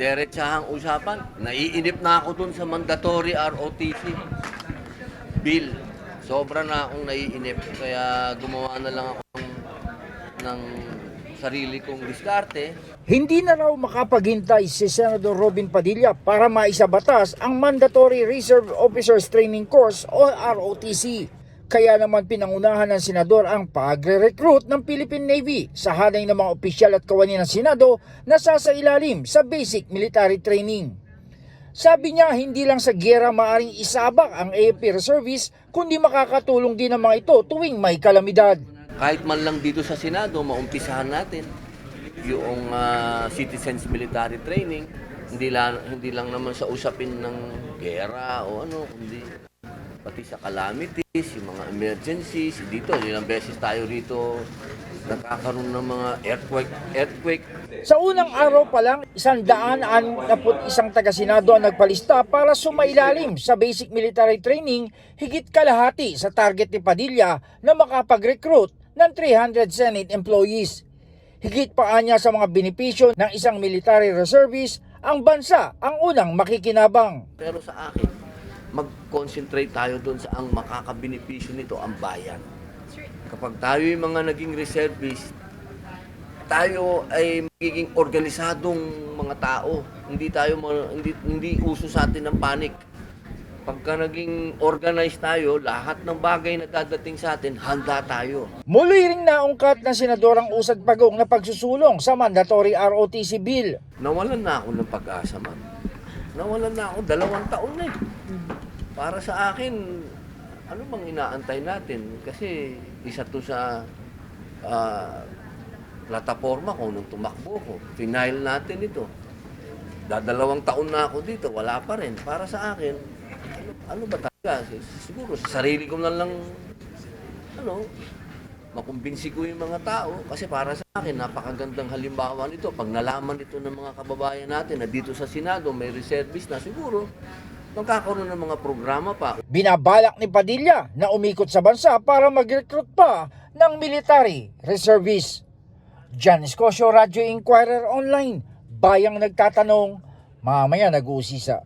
diretsahang usapan. Naiinip na ako dun sa mandatory ROTC bill. Sobra na akong naiinip. Kaya gumawa na lang ako ng, sarili kong diskarte. Hindi na raw makapaghintay si Senador Robin Padilla para maisabatas ang Mandatory Reserve Officers Training Course o ROTC. Kaya naman pinangunahan ng senador ang pagre-recruit ng Philippine Navy sa hanay ng mga opisyal at kawani ng Senado na sasailalim sa basic military training. Sabi niya hindi lang sa gera maaring isabak ang AFP Reservists kundi makakatulong din ang mga ito tuwing may kalamidad. Kahit man lang dito sa Senado, maumpisahan natin yung ah, citizens military training. Hindi lang, hindi lang naman sa usapin ng gera o ano, kundi pati sa calamities, yung mga emergencies. Dito, ilang beses tayo rito nakakaroon ng mga earthquake, earthquake. Sa unang araw pa lang, isang daan isang taga-senado ang nagpalista para sumailalim sa basic military training higit kalahati sa target ni Padilla na makapag-recruit ng 300 Senate employees. Higit pa anya sa mga benepisyo ng isang military reservist, ang bansa ang unang makikinabang. Pero sa akin, mag-concentrate tayo doon sa ang makakabenepisyo nito, ang bayan. Kapag tayo yung mga naging reservist, tayo ay magiging organisadong mga tao. Hindi tayo ma- hindi hindi uso sa atin ng panic. Pagka naging organized tayo, lahat ng bagay na dadating sa atin, handa tayo. Muli ring naungkat ng senador ang usad pagong na pagsusulong sa mandatory ROTC bill. Nawalan na ako ng pag-asa, man. Nawalan na ako, dalawang taon na eh. Para sa akin, ano bang inaantay natin? Kasi isa to sa ah, plataforma ko nung tumakbo ko. Final natin ito. Dadalawang taon na ako dito, wala pa rin. Para sa akin, ano, ano ba talaga? Siguro sa sarili ko na lang, ano, makumbinsi ko yung mga tao kasi para sa akin napakagandang halimbawa nito pag nalaman ito ng mga kababayan natin na dito sa Senado may reservist na siguro magkakaroon ng mga programa pa Binabalak ni Padilla na umikot sa bansa para mag-recruit pa ng military reservists. John Escosio, Radyo Inquirer Online. Bayang nagtatanong, mamaya nag-uusisa.